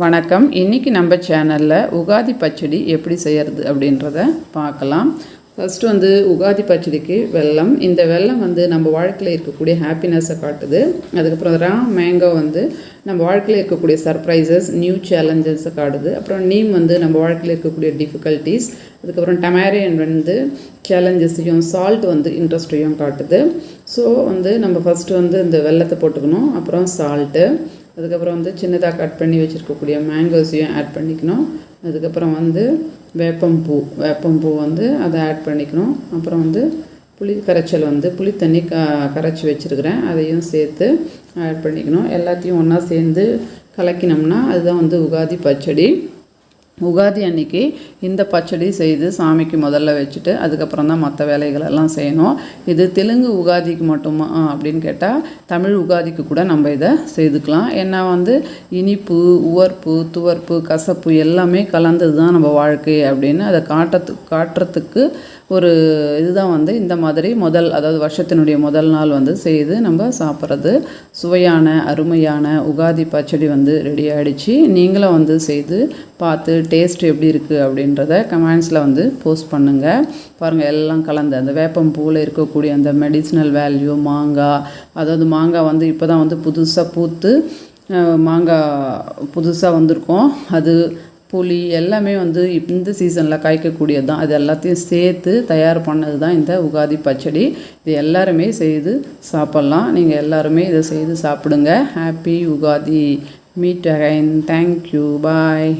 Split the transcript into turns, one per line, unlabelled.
வணக்கம். இன்றைக்கி நம்ம சேனலில் உகாதி பச்சடி எப்படி செய்கிறது அப்படின்றத பார்க்கலாம். ஃபஸ்ட்டு வந்து உகாதி பச்சடிக்கு வெல்லம். இந்த வெல்லம் வந்து நம்ம வாழ்க்கையில் இருக்கக்கூடிய ஹாப்பினஸை காட்டுது. அதுக்கப்புறம் ரா மேங்கோ வந்து நம்ம வாழ்க்கையில் இருக்கக்கூடிய சர்ப்ரைசஸ் நியூ சேலஞ்சஸை காட்டுது. அப்புறம் நீம் வந்து நம்ம வாழ்க்கையில் இருக்கக்கூடிய டிஃபிகல்ட்டிஸ் அதுக்கப்புறம் டமேரியன் வந்து சேலஞ்சஸையும் சால்ட் வந்து இன்ட்ரெஸ்ட்டையும் காட்டுது. ஸோ வந்து நம்ம ஃபஸ்ட்டு வந்து இந்த வெல்லத்தை போட்டுக்கணும். அப்புறம் சால்ட்டு அதுக்கப்புறம் வந்து சின்னதாக கட் பண்ணி வச்சுருக்கக்கூடிய மேங்கோஸையும் ஆட் பண்ணிக்கணும். அதுக்கப்புறம் வந்து வேப்பம்பூ வேப்பம்பூ வந்து அதை ஆட் பண்ணிக்கணும். அப்புறம் வந்து புளி கரைச்சல் வந்து புளி தண்ணி க கரைச்சி வச்சுருக்கிறேன். அதையும் சேர்த்து ஆட் பண்ணிக்கணும். எல்லாத்தையும் ஒன்றா சேர்ந்து கலக்கினோம்னா அதுதான் வந்து உகாதி பச்சடி. உகாதி அன்னைக்கு இந்த பச்சடி செய்து சாமிக்கு முதல்ல வச்சுட்டு அதுக்கப்புறம் தான் மற்ற வேலைகளெல்லாம் செய்யணும். இது தெலுங்கு உகாதிக்கு மட்டுமா அப்படின்னு கேட்டால் தமிழ் உகாதிக்கு கூட நம்ம இதை செய்துக்கலாம். ஏன்னா வந்து இனிப்பு உவர்ப்பு துவர்ப்பு கசப்பு எல்லாமே கலந்தது தான் நம்ம வாழ்க்கை அப்படின்னு அதை காட்டத்து காட்டுறதுக்கு ஒரு இதுதான் வந்து இந்த மாதிரி முதல் அதாவது வருஷத்தினுடைய முதல் நாள் வந்து செய்து நம்ம சாப்பிட்றது. சுவையான அருமையான உகாதி பச்சடி வந்து ரெடி ஆகிடுச்சு நீங்களும் வந்து செய்து பார்த்து டேஸ்ட் எப்படி இருக்குது அப்படின்றத கமெண்ட்ஸில் வந்து போஸ்ட் பண்ணுங்கள் பாருங்கள் எல்லாம் கலந்து அந்த வேப்பம் பூவில் இருக்கக்கூடிய அந்த மெடிசினல் வேல்யூ மாங்காய் அதாவது மாங்காய் வந்து இப்போ தான் வந்து புதுசாக பூத்து மாங்காய் புதுசாக வந்திருக்கோம். அது புளி எல்லாமே வந்து இந்த சீசனில் காய்க்கக்கூடியது தான் அது எல்லாத்தையும் சேர்த்து தயார் பண்ணது தான் இந்த உகாதி பச்சடி. இது எல்லாருமே செய்து சாப்பிட்லாம். நீங்கள் எல்லாருமே இதை செய்து சாப்பிடுங்க. Happy Ugadi. Meet again thank you bye